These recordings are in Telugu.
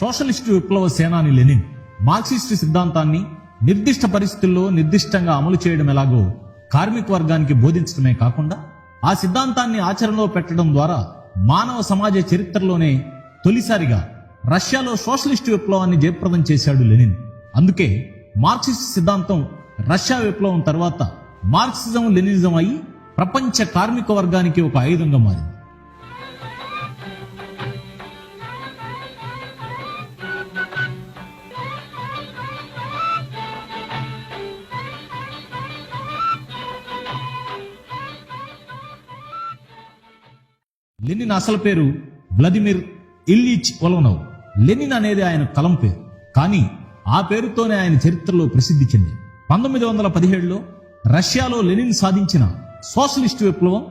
సోషలిస్టు విప్లవ సేనాని లెనిన్ మార్క్సిస్టు సిద్ధాంతాన్ని నిర్దిష్ట పరిస్థితుల్లో నిర్దిష్టంగా అమలు చేయడం ఎలాగో కార్మిక వర్గానికి బోధించడమే కాకుండా ఆ సిద్ధాంతాన్ని ఆచరణలో పెట్టడం ద్వారా మానవ సమాజ చరిత్రలోనే తొలిసారిగా రష్యాలో సోషలిస్టు విప్లవాన్ని జయప్రదం చేశాడు లెనిన్. అందుకే మార్క్సిస్ట్ సిద్ధాంతం రష్యా విప్లవం తర్వాత మార్క్సిజం లెనినిజం అయి ప్రపంచ కార్మిక వర్గానికి ఒక ఆయుధంగా మారింది. లెనిన్ అసలు పేరు వ్లదిమిర్ ఇల్లిచ్ వలవనవ్ లెనిన్ అనేది ఆయన కలం పేరు. కానీ ఆ పేరుతోనే ఆయన చరిత్రలో ప్రసిద్ధి చెందింది. పంతొమ్మిది వందల పదిహేడులో రష్యాలో లెనిన్ సాధించిన సోషలిస్ట్ విప్లవం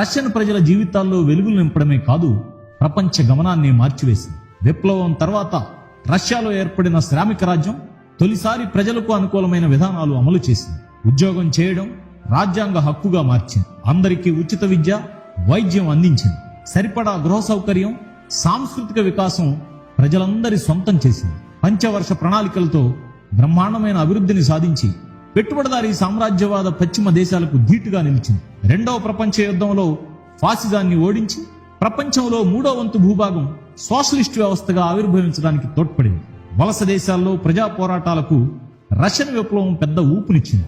రష్యన్ ప్రజల జీవితాల్లో వెలుగులు నింపడమే కాదు ప్రపంచ గమనాన్ని మార్చివేసింది. విప్లవం తర్వాత రష్యాలో ఏర్పడిన శ్రామిక రాజ్యం తొలిసారి ప్రజలకు అనుకూలమైన విధానాలు అమలు చేసింది. ఉద్యోగం చేయడం రాజ్యాంగ హక్కుగా మార్చింది. అందరికీ ఉచిత విద్య వైద్యం అందించింది. సరిపడా గృహ సౌకర్యం సాంస్కృతిక వికాసం ప్రజలందరి సొంతం చేసింది. పంచవర్ష ప్రణాళికలతో బ్రహ్మాండమైన అభివృద్ధిని సాధించి పెట్టుబడిదారీ సామ్రాజ్యవాద పశ్చిమ దేశాలకు ధీటుగా నిలిచింది. రెండవ ప్రపంచ యుద్ధంలో ఫాసిజాన్ని ఓడించి ప్రపంచంలో మూడో వంతు భూభాగం సోషలిస్ట్ వ్యవస్థగా ఆవిర్భవించడానికి తోడ్పడింది. వలస దేశాల్లో ప్రజా పోరాటాలకు రష్యన్ విప్లవం పెద్ద ఊపునిచ్చింది.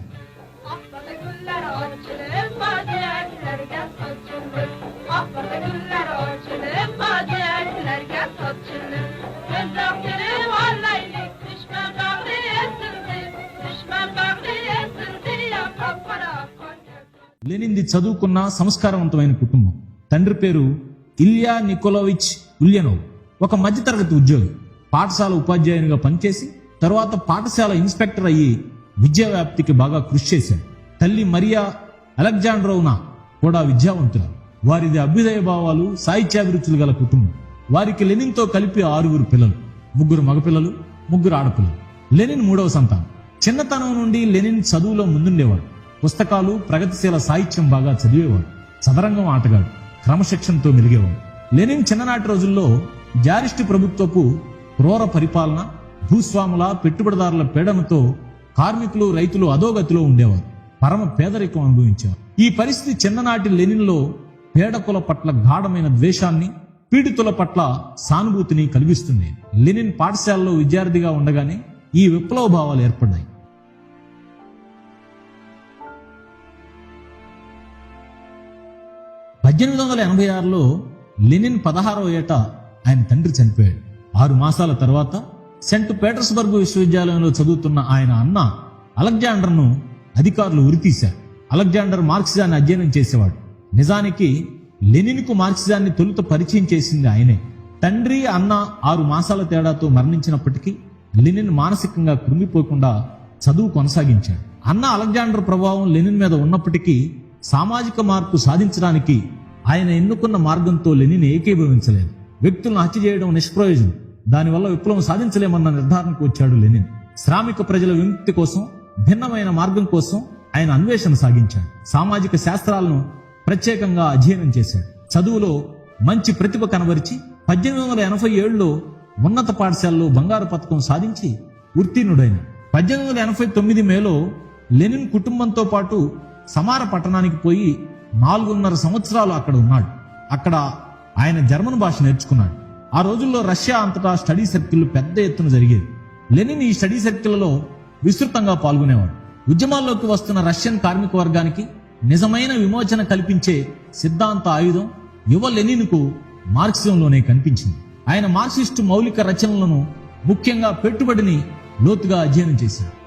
లెనింది లెనిన్ది చదువుకున్న సంస్కారవంతమైన కుటుంబం. తండ్రి పేరు ఇల్యా నికోలోవిచ్ ఉల్యనోవ్. ఒక మధ్యతరగతి ఉద్యోగి. పాఠశాల ఉపాధ్యాయునిగా పనిచేసి తర్వాత పాఠశాల ఇన్స్పెక్టర్ అయ్యి విద్యా వ్యాప్తికి బాగా కృషి చేశాడు. తల్లి మరియా అలెగ్జాండ్రోవ్నా కూడా విద్యావంతురాలు. వారిది అభ్యుదయ భావాలు సాహిత్యాభిరుచులు గల కుటుంబం. వారికి లెనిన్తో కలిపి ఆరుగురు పిల్లలు. ముగ్గురు మగపిల్లలు ముగ్గురు ఆడపిల్లలు. లెనిన్ మూడవ సంతానం. చిన్నతనం నుండి లెనిన్ చదువులో ముందుండేవాడు. పుస్తకాలు ప్రగతిశీల సాహిత్యం బాగా చదివేవాడు. చదరంగం ఆటగాడు. క్రమశిక్షణతో మెలిగేవాడు. లెనిన్ చిన్ననాటి రోజుల్లో జారిస్టు ప్రభుత్వపు క్రూర పరిపాలన భూస్వాముల పెట్టుబడిదారుల పీడనతో కార్మికులు రైతులు అధోగతిలో ఉండేవారు. పరమ పేదరికం అనుభవించారు ఈ పరిస్థితి చిన్ననాటి లెనిన్లో పేడకుల పట్ల గాఢమైన ద్వేషాన్ని పీడితుల పట్ల సానుభూతిని కలిగిస్తుంది. లెనిన్ పాఠశాలలో విద్యార్థిగా ఉండగానే ఈ విప్లవ భావాలు ఏర్పడ్డాయి. పద్దెనిమిది వందల ఎనభై ఆరులో లెనిన్ పదహారవ ఏట ఆయన తండ్రి చనిపోయాడు. ఆరు మాసాల తర్వాత సెంట్ పీటర్స్బర్గ్ విశ్వవిద్యాలయంలో చదువుతున్న ఆయన అన్న అలెగ్జాండర్ను అధికారులు ఉరితీశారు. అలెగ్జాండర్ మార్క్సిజాన్ని అధ్యయనం చేసేవాడు. నిజానికి లెనిన్కు మార్క్సిజాన్ని తొలుత పరిచయం చేసింది ఆయనే. తండ్రి అన్న ఆరు మాసాల తేడాతో మరణించినప్పటికీ లెనిన్ మానసికంగా కృంగిపోకుండా చదువు కొనసాగించాడు. అన్న అలెగ్జాండర్ ప్రభావం లెనిన్ మీద ఉన్నప్పటికీ సామాజిక మార్పు సాధించడానికి ఆయన ఎన్నుకున్న మార్గంతో లెనిన్ ఏకీభవించలేదు వ్యక్తులను హత్య చేయడం నిష్ప్రయోజనం. దానివల్ల విప్లవం సాధించలేమన్న నిర్ధారణకు వచ్చాడు లెనిన్. శ్రామిక ప్రజల విముక్తి కోసం భిన్నమైన మార్గం కోసం ఆయన అన్వేషణ సాగించాడు. సామాజిక శాస్త్రాలను ప్రత్యేకంగా అధ్యయనం చేశాడు. చదువులో మంచి ప్రతిభ కనబరిచి పద్దెనిమిది వందల ఎనభై ఏడులో ఉన్నత పాఠశాలలో బంగారు పథకం సాధించి ఉత్తీర్ణుడైన. పద్దెనిమిది వందల ఎనభై తొమ్మిది మేలో లెనిన్ కుటుంబంతో పాటు సమార పట్టణానికి పోయి నాలుగున్నర సంవత్సరాలు అక్కడ ఉన్నాడు. అక్కడ ఆయన జర్మన్ భాష నేర్చుకున్నాడు. ఆ రోజుల్లో రష్యా అంతటా స్టడీ సర్కిల్ పెద్ద ఎత్తున జరిగేది. లెనిన్ ఈ స్టడీ సర్కిల్లో విస్తృతంగా పాల్గొనేవాడు. ఉద్యమాల్లోకి వస్తున్న రష్యన్ కార్మిక వర్గానికి నిజమైన విమోచన కల్పించే సిద్ధాంత ఆయుధం యువ లెనిన్కు మార్క్సిజంలోనే కనిపించింది. ఆయన మార్క్సిస్టు మౌలిక రచనలను ముఖ్యంగా పెట్టుబడిని లోతుగా అధ్యయనం చేశారు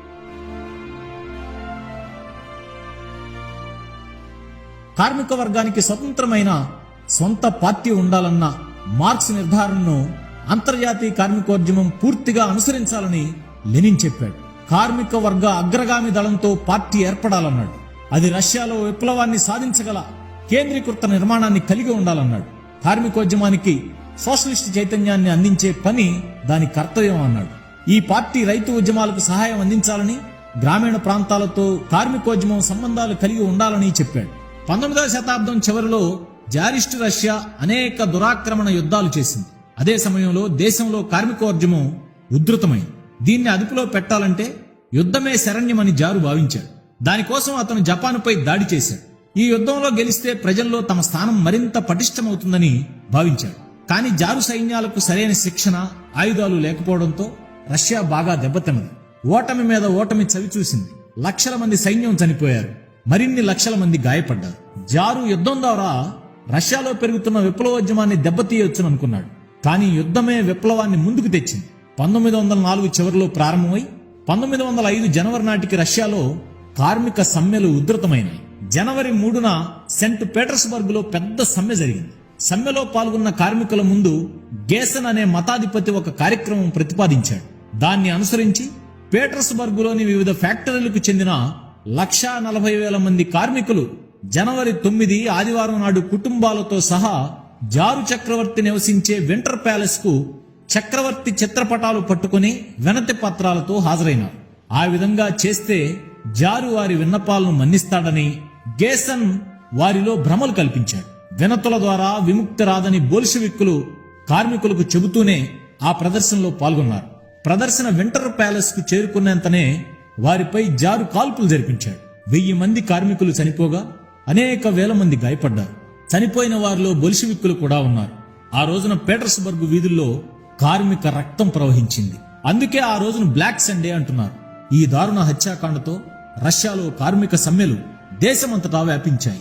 కార్మిక వర్గానికి స్వతంత్రమైన సొంత పార్టీ ఉండాలన్న మార్క్స్ నిర్ధారణను అంతర్జాతీయ కార్మికోద్యమం పూర్తిగా అనుసరించాలని లెనిన్ చెప్పాడు. కార్మిక వర్గ అగ్రగామి దళంతో పార్టీ ఏర్పడాలన్నాడు. అది రష్యాలో విప్లవాన్ని సాధించగల కేంద్రీకృత నిర్మాణాన్ని కలిగి ఉండాలన్నాడు. కార్మికోద్యమానికి సోషలిస్ట్ చైతన్యాన్ని అందించే పని దాని కర్తవ్యం అన్నాడు. ఈ పార్టీ రైతు ఉద్యమాలకు సహాయం అందించాలని గ్రామీణ ప్రాంతాలతో కార్మికోద్యమం సంబంధాలు కలిగి ఉండాలని చెప్పాడు. పంతొమ్మిదవ శతాబ్దం చివరిలో జారిస్టు రష్యా అనేక దురాక్రమణ యుద్ధాలు చేసింది. అదే సమయంలో దేశంలో కార్మికోద్యమం ఉధృతమైంది. దీన్ని అదుపులో పెట్టాలంటే యుద్ధమే శరణ్యమని జారు భావించాడు. దానికోసం అతను జపాన్పై దాడి చేశాడు. ఈ యుద్ధంలో గెలిస్తే ప్రజల్లో తమ స్థానం మరింత పటిష్టమవుతుందని భావించాడు. కానీ జారు సైన్యాలకు సరైన శిక్షణ ఆయుధాలు లేకపోవడంతో రష్యా బాగా దెబ్బతిన్నది. ఓటమి మీద ఓటమి చవి చూసింది లక్షల మంది సైన్యం చనిపోయారు. మరిన్ని లక్షల మంది గాయపడ్డారు. జారు యుద్ధం ద్వారా రష్యాలో పెరుగుతున్న విప్లవోద్యమాన్ని దెబ్బతీయొచ్చును అనుకున్నాడు. కానీ యుద్ధమే విప్లవాన్ని ముందుకు తెచ్చింది. పంతొమ్మిది వందల నాలుగు చివరిలో ప్రారంభమై పంతొమ్మిది వందల ఐదు జనవరి నాటికి రష్యాలో కార్మిక సమ్మెలు ఉధృతమైనాయి జనవరి మూడున సెంట్ పీటర్స్బర్గ్లో పెద్ద సమ్మె జరిగింది. సమ్మెలో పాల్గొన్న కార్మికుల ముందు గేసన్ అనే మతాధిపతి ఒక కార్యక్రమం ప్రతిపాదించాడు. దాన్ని అనుసరించి పీటర్స్బర్గ్లోని వివిధ ఫ్యాక్టరీలకు చెందిన లక్షా నలభై వేల మంది కార్మికులు జనవరి తొమ్మిది ఆదివారం నాడు కుటుంబాలతో సహా జారు చక్రవర్తి నివసించే వింటర్ ప్యాలెస్కు చక్రవర్తి చిత్రపటాలు పట్టుకుని వినతి పత్రాలతో హాజరైనారు. ఆ విధంగా చేస్తే జారు వారి విన్నపాలను మన్నిస్తాడని గేసన్ వారిలో భ్రమలు కల్పించాడు. వినతుల ద్వారా విముక్తి రాదని బోల్షివిక్కులు కార్మికులకు చెబుతూనే ఆ ప్రదర్శనలో పాల్గొన్నారు. ప్రదర్శన వింటర్ ప్యాలెస్కు చేరుకున్నంతనే వారిపై జారు కాల్పులు జరిపించాడు. వెయ్యి మంది కార్మికులు చనిపోగా అనేక వేల మంది గాయపడ్డారు. చనిపోయిన వారిలో బొలిషివిక్కులు కూడా ఉన్నారు. ఆ రోజున పీటర్స్బర్గ్ వీధుల్లో కార్మిక రక్తం ప్రవహించింది. అందుకే ఆ రోజును బ్లాక్ సండే అంటున్నారు. ఈ దారుణ హత్యాకాండతో రష్యాలో కార్మిక సమ్మెలు దేశమంతటా వ్యాపించాయి.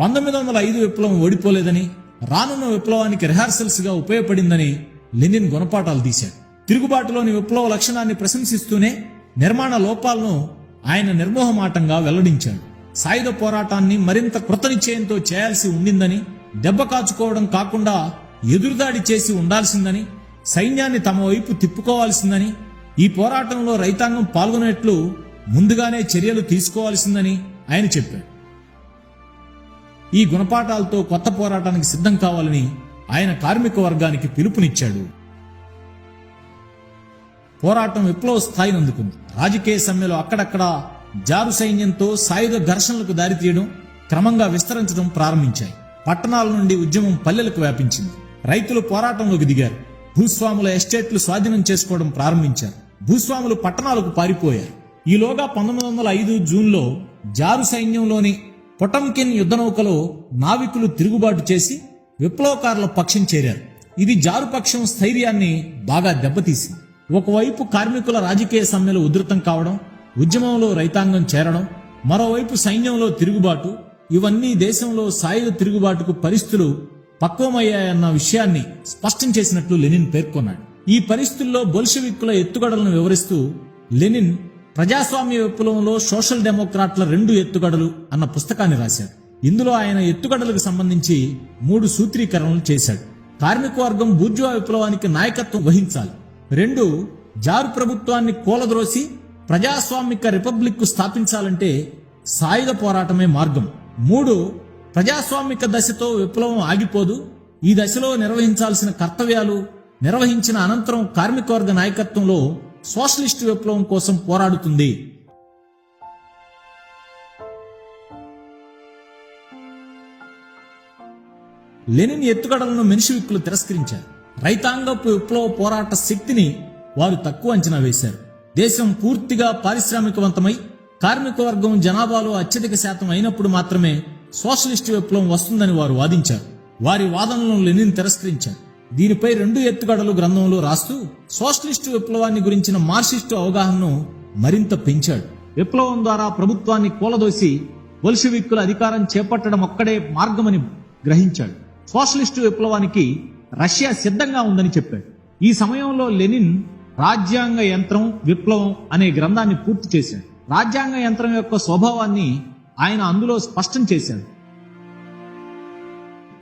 పంతొమ్మిది వందల ఐదు విప్లవం ఓడిపోలేదని రానున్న విప్లవానికి రిహార్సల్స్గా ఉపయోగపడిందని లెనిన్ గుణపాఠాలు తీశాడు. తిరుగుబాటులోని విప్లవ లక్షణాన్ని ప్రశంసిస్తూనే నిర్మాణ లోపాలను ఆయన నిర్మోహమాటంగా వెల్లడించాడు. సాయుధ పోరాటాన్ని మరింత కృతనిశ్చయంతో చేయాల్సి ఉండిందని దెబ్బ కాచుకోవడం కాకుండా ఎదురుదాడి చేసి ఉండాల్సిందని సైన్యాన్ని తమ వైపు తిప్పుకోవాల్సిందని ఈ పోరాటంలో రైతాంగం పాల్గొనేట్లు ముందుగానే చర్యలు తీసుకోవాల్సిందని ఆయన చెప్పాడు. ఈ గుణపాఠాలతో కొత్త పోరాటానికి సిద్ధం కావాలని ఆయన కార్మిక వర్గానికి పిలుపునిచ్చాడు. పోరాటం విప్లవ స్థాయిని అందుకుంది రాజకీయ సమ్మెలో అక్కడక్కడ జారు సైన్యంతో సాయుధ ఘర్షణలకు దారితీయడం క్రమంగా విస్తరించడం ప్రారంభించాయి. పట్టణాల నుండి ఉద్యమం పల్లెలకు వ్యాపించింది. రైతులు పోరాటంలోకి దిగారు. భూస్వాముల ఎస్టేట్లు స్వాధీనం చేసుకోవడం ప్రారంభించారు. భూస్వాములు పట్టణాలకు పారిపోయారు. ఈలోగా పంతొమ్మిది వందల ఐదు జూన్లో జారు సైన్యంలోని పొటంకిన్ యుద్ధనౌకలో నావికులు తిరుగుబాటు చేసి విప్లవకారుల పక్షం చేరారు. ఇది జారుపక్షం స్థైర్యాన్ని బాగా దెబ్బతీసింది. ఒకవైపు కార్మికుల రాజకీయ సమ్మెలు ఉధృతం కావడం ఉద్యమంలో రైతాంగం చేరడం మరోవైపు సైన్యంలో తిరుగుబాటు ఇవన్నీ దేశంలో సాయుధ తిరుగుబాటుకు పరిస్థితులు పక్వమయ్యాయన్న విషయాన్ని స్పష్టం చేసినట్లు లెనిన్ పేర్కొన్నాడు. ఈ పరిస్థితుల్లో బొల్షవిక్కుల ఎత్తుగడలను వివరిస్తూ లెనిన్ ప్రజాస్వామ్య విప్లవంలో సోషల్ డెమోక్రాట్ల రెండు ఎత్తుగడలు అన్న పుస్తకాన్ని రాశాడు ఇందులో ఆయన ఎత్తుగడలకు సంబంధించి మూడు సూత్రీకరణలు చేశాడు. కార్మిక వర్గం బూర్జువా విప్లవానికి నాయకత్వం వహించాలి. రెండు జారు ప్రభుత్వాన్ని కూలద్రోసి ప్రజాస్వామిక రిపబ్లిక్ స్థాపించాలంటే సాయుధ పోరాటమే మార్గం. మూడు ప్రజాస్వామిక దశతో విప్లవం ఆగిపోదు. ఈ దశలో నిర్వహించాల్సిన కర్తవ్యాలు నిర్వహించిన అనంతరం కార్మికవర్గ నాయకత్వంలో సోషలిస్టు విప్లవం కోసం పోరాడుతుంది. లెనిన్ ఎత్తుగడలను మెన్షివిక్కులు తిరస్కరించారు. రైతాంగపు విప్లవ పోరాట శక్తిని వారు తక్కువ అంచనా వేశారు. దేశం పూర్తిగా పారిశ్రామికవంతమై కార్మిక వర్గం జనాభాలో అత్యధిక శాతం అయినప్పుడు మాత్రమే సోషలిస్టు విప్లవం వస్తుందని వారు వాదించారు. వారి వాదనలను లెనిన్ తిరస్కరించారు. దీనిపై రెండు ఎత్తుగడలు గ్రంథంలో రాస్తూ సోషలిస్టు విప్లవాన్ని గురించిన మార్క్సిస్టు అవగాహనను మరింత పెంచాడు. విప్లవం ద్వారా ప్రభుత్వాన్ని కూలదోసి బొల్షివిక్కుల అధికారం చేపట్టడం ఒక్కడే మార్గమని గ్రహించాడు. సోషలిస్టు విప్లవానికి రష్యా సిద్ధంగా ఉందని చెప్పాడు. ఈ సమయంలో లెనిన్ రాజ్యాంగ యంత్రం విప్లవం అనే గ్రంథాన్ని పూర్తి చేశాడు. రాజ్యాంగ యంత్రం యొక్క స్వభావాన్ని ఆయన అందులో స్పష్టం చేశాడు.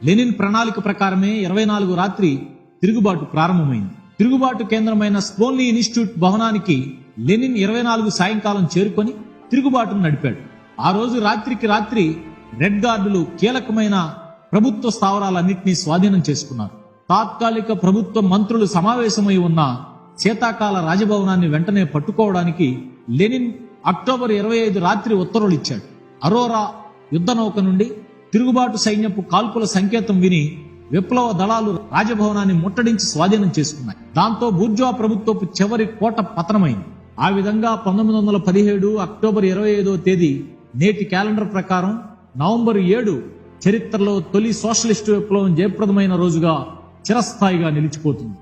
లెనిన్ ప్రణాళిక ప్రకారమే ఇరవై నాలుగు రాత్రి తిరుగుబాటు ప్రారంభమైంది. తిరుగుబాటు కేంద్రమైన స్పోన్లీ ఇన్స్టిట్యూట్ భవనానికి లెనిన్ ఇరవై నాలుగు సాయంకాలం చేరుకొని తిరుగుబాటును నడిపాడు. ఆ రోజు రాత్రికి రాత్రి రెడ్ గార్డులు కీలకమైన ప్రభుత్వ స్థావరాలన్నింటినీ స్వాధీనం చేసుకున్నారు. తాత్కాలిక ప్రభుత్వ మంత్రులు సమావేశమై ఉన్న శీతాకాల రాజభవనాన్ని వెంటనే పట్టుకోవడానికి లెనిన్ అక్టోబర్ ఇరవై ఐదు రాత్రి ఉత్తర్వులు ఇచ్చాడు. అరోరా యుద్ధ నౌక నుండి తిరుగుబాటు సైన్యపు కాల్పుల సంకేతం విని విప్లవ దళాలు రాజభవనాన్ని ముట్టడించి స్వాధీనం చేసుకున్నాయి. దాంతో బూర్జువా ప్రభుత్వపు చివరి కోట పతనమైంది. ఆ విధంగా పంతొమ్మిది వందల పదిహేడు అక్టోబర్ ఇరవై ఐదో తేదీ నేటి క్యాలెండర్ ప్రకారం నవంబర్ ఏడు చరిత్రలో తొలి సోషలిస్టు విప్లవం జయప్రదమైన రోజుగా చిరస్థాయిగా నిలిచిపోతుంది.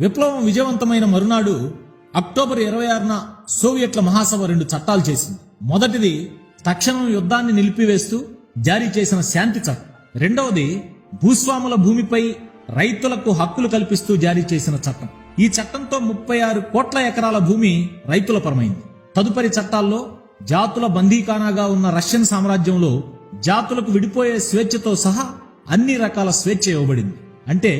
విప్లవం విజయవంతమైన మరునాడు అక్టోబర్ ఇరవై ఆరున సోవియట్ల మహాసభ రెండు చట్టాలు చేసింది. మొదటిది తక్షణం యుద్ధాన్ని నిలిపివేస్తూ జారీ చేసిన శాంతి చట్టం. రెండవది భూస్వాముల భూమిపై రైతులకు హక్కులు కల్పిస్తూ జారీ చేసిన చట్టం. ఈ చట్టంతో ముప్పై ఆరు కోట్ల ఎకరాల భూమి రైతుల పరమైంది. తదుపరి చట్టాల్లో జాతుల బందీకానాగా ఉన్న రష్యన్ సామ్రాజ్యంలో జాతులకు విడిపోయే స్వేచ్ఛతో సహా అన్ని రకాల స్వేచ్ఛ ఇవ్వబడింది. అంటే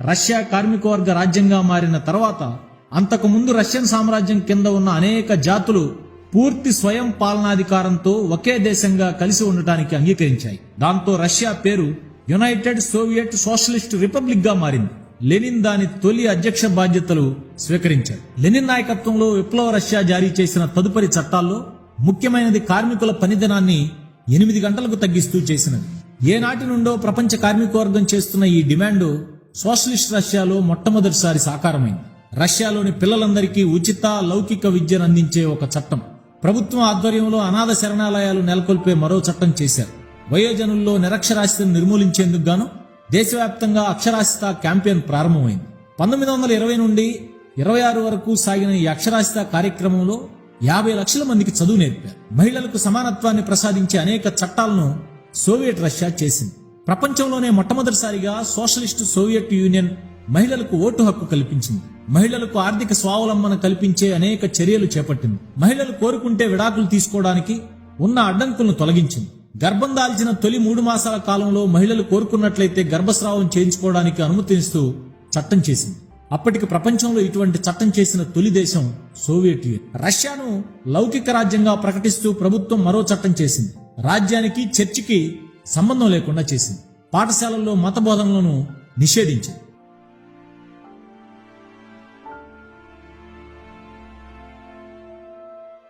రష్యా కార్మికవర్గ రాజ్యంగా మారిన తర్వాత అంతకుముందు రష్యన్ సామ్రాజ్యం కింద ఉన్న అనేక జాతులు పూర్తి స్వయం పాలనాధికారంతో ఒకే దేశంగా కలిసి ఉండటానికి అంగీకరించాయి. దాంతో రష్యా పేరు యునైటెడ్ సోవియట్ సోషలిస్ట్ రిపబ్లిక్గా మారింది. లెనిన్ దాని తొలి అధ్యక్ష బాధ్యతలు స్వీకరించారు లెనిన్ నాయకత్వంలో విప్లవ రష్యా జారీ చేసిన తదుపరి చట్టాల్లో ముఖ్యమైనది కార్మికుల పనిదినాన్ని ఎనిమిది గంటలకు తగ్గిస్తూ చేసినది. ఏనాటి నుండో ప్రపంచ కార్మికవర్గం చేస్తున్న ఈ డిమాండ్ సోషలిస్ట్ రష్యాలో మొట్టమొదటిసారి సాకారమైంది. రష్యాలోని పిల్లలందరికీ ఉచిత లౌకిక విద్యను అందించే ఒక చట్టం. ప్రభుత్వం ఆధ్వర్యంలో అనాథ శరణాలయాలు నెలకొల్పే మరో చట్టం చేశారు. వయోజనుల్లో నిరక్షరాస్యతను నిర్మూలించేందుకు గాను దేశవ్యాప్తంగా అక్షరాస్యత క్యాంపెయిన్ ప్రారంభమైంది. పంతొమ్మిది వందల ఇరవై నుండి ఇరవై ఆరు వరకు సాగిన ఈ అక్షరాస్యత కార్యక్రమంలో యాభై లక్షల మందికి చదువు నేర్పారు. మహిళలకు సమానత్వాన్ని ప్రసాదించే అనేక చట్టాలను సోవియట్ రష్యా చేసింది. ప్రపంచంలోనే మొట్టమొదటిసారిగా సోషలిస్టు సోవియట్ యూనియన్ మహిళలకు ఓటు హక్కు కల్పించింది. మహిళలకు ఆర్థిక స్వావలంబన కల్పించే అనేక చర్యలు చేపట్టింది. మహిళలు కోరుకుంటే విడాకులు తీసుకోవడానికి ఉన్న అడ్డంకులను తొలగించింది. గర్భం దాల్చిన తొలి మూడు మాసాల కాలంలో మహిళలు కోరుకున్నట్లయితే గర్భస్రావం చేయించుకోవడానికి అనుమతిస్తూ చట్టం చేసింది. అప్పటికి ప్రపంచంలో ఇటువంటి చట్టం చేసిన తొలి దేశం సోవియట్ యూనియన్. రష్యాను లౌకిక రాజ్యంగా ప్రకటిస్తూ ప్రభుత్వం మరో చట్టం చేసింది. రాజ్యానికి చర్చికి సంబంధం లేకుండా చేసింది. పాఠశాలల్లో మత బోధనలను నిషేధించింది.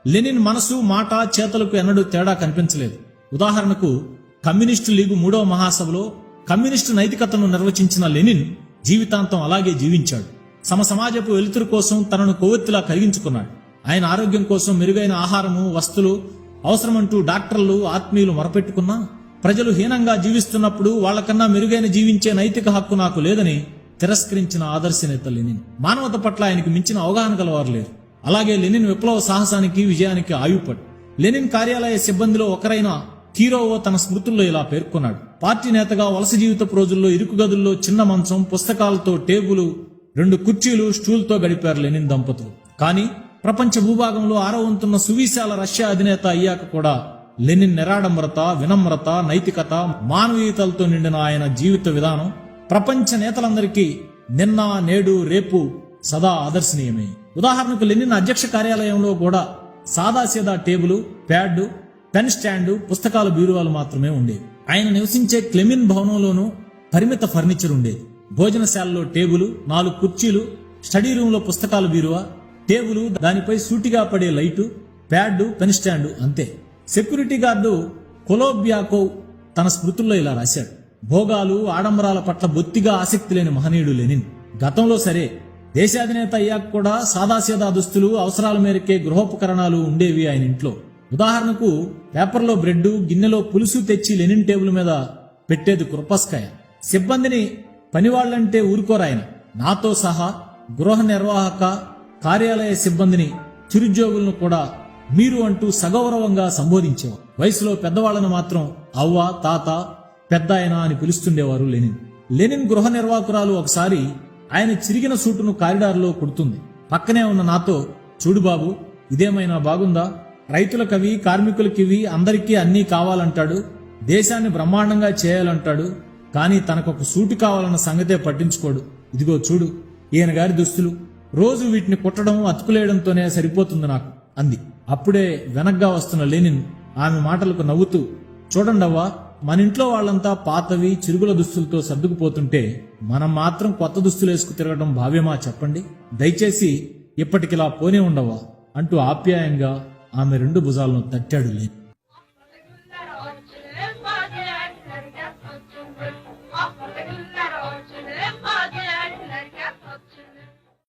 లెనిన్ మనసు మాట చేతలకు ఎన్నడూ తేడా కనిపించలేదు. ఉదాహరణకు కమ్యూనిస్టు లీగు మూడవ మహాసభలో కమ్యూనిస్టు నైతికతను నిర్వచించిన లెనిన్ జీవితాంతం అలాగే జీవించాడు. సమ సమాజపు వెలుతురు కోసం తనను కొవ్వెత్తులా కరిగించుకున్నాడు. ఆయన ఆరోగ్యం కోసం మెరుగైన ఆహారము వస్తువులు అవసరమంటూ డాక్టర్లు ఆత్మీయులు మొరపెట్టుకున్నా ప్రజలు హీనంగా జీవిస్తున్నప్పుడు వాళ్ళకన్నా మెరుగైన జీవించే నైతిక హక్కు నాకు లేదని తిరస్కరించిన ఆదర్శ నేత లెనిన్ మానవత పట్ల ఆయనకు మించిన అవగాహన గలవారు లేరు. అలాగే లెనిన్ విప్లవ సాహసానికి విజయానికి ఆయుపడు లెనిన్ కార్యాలయ సిబ్బందిలో ఒకరైన కీరోవో తన స్మృతుల్లో ఇలా పేర్కొన్నాడు. పార్టీ నేతగా వలస జీవితపు రోజుల్లో ఇరుకు గదుల్లో చిన్న మంచం పుస్తకాలతో టేబులు రెండు కుర్చీలు స్టూల్తో గడిపారు లెనిన్ దంపతులు. కానీ ప్రపంచ భూభాగంలో ఆరవంతున్న సువిశాల రష్యా అధినేత అయ్యాక కూడా లెనిన్ నిరాడంబరత వినమ్రత నైతికత మానవీయతలతో నిండిన ఆయన జీవిత విధానం ప్రపంచ నేతలందరికీ నిన్న నేడు రేపు సదా ఆదర్శనీయమే. ఉదాహరణకు లెనిన్ అధ్యక్ష కార్యాలయంలో కూడా సాదాసీదా టేబుల్ ప్యాడ్ పెన్ స్టాండ్ పుస్తకాల బీరువాలు మాత్రమే ఉండేవి. ఆయన నివసించే క్లెమిన్ భవనంలోనూ పరిమిత ఫర్నిచర్ ఉండేది. భోజనశాలలో టేబుల్ నాలుగు కుర్చీలు స్టడీ రూమ్లో పుస్తకాల బీరువా టేబుల్ దానిపై సూటిగా పడే లైటు ప్యాడ్ పెన్ స్టాండ్ అంతే. సెక్యూరిటీ గార్డు కొలోబియాకో తన స్మృతుల్లో ఇలా రాశాడు. భోగాలు ఆడంబరాల పట్ల బొత్తిగా ఆసక్తి లేని మహనీయుడు లెనిన్. గతంలో సరే దేశాధినేత అయ్యాక కూడా సాదాసీదా దుస్తులు అవసరాల మేరకే గృహోపకరణాలు ఉండేవి ఆయన ఇంట్లో. ఉదాహరణకు పేపర్లో బ్రెడ్ గిన్నెలో పులుసు తెచ్చి లెనిన్ టేబుల్ మీద పెట్టేది కృపస్కాయ సిబ్బందిని పనివాళ్ళంటే ఊరుకోరాయన నాతో సహా గృహ నిర్వాహక కార్యాలయ సిబ్బందిని చిరుద్యోగులను కూడా మీరు అంటూ సగౌరవంగా సంబోధించేవారు. వయసులో పెద్దవాళ్ళను మాత్రం అవ్వ తాత పెద్ద ఆయన అని పిలుస్తుండేవారు లెనిన్. లెనిన్ గృహ నిర్వాహకురాలు ఒకసారి ఆయన చిరిగిన సూటును కారిడార్లో కుడుతుంది. పక్కనే ఉన్న నాతో చూడు బాబు ఇదేమైనా బాగుందా? రైతులకవి కార్మికులకివి అందరికీ అన్నీ కావాలంటాడు దేశాన్ని బ్రహ్మాండంగా చేయాలంటాడు కానీ తనకొక సూటు కావాలన్న సంగతే పట్టించుకోడు. ఇదిగో చూడు ఈయన గారి దుస్తులు. రోజు వీటిని కుట్టడం అతుకులేయడంతోనే సరిపోతుంది నాకు అంది. అప్పుడే వెనగ్గా వస్తున్న లెనిన్ ఆమె మాటలకు నవ్వుతూ చూడండవ్వా మన ఇంట్లో వాళ్ళంతా పాతవి చిరుగుల దుస్తులతో సర్దుకుపోతుంటే మనం మాత్రం కొత్త దుస్తులు వేసుకు తిరగడం భావ్యమా చెప్పండి? దయచేసి ఇప్పటికిలా పోనే ఉండవా అంటూ ఆప్యాయంగా ఆమె రెండు భుజాలను తట్టాడు లేని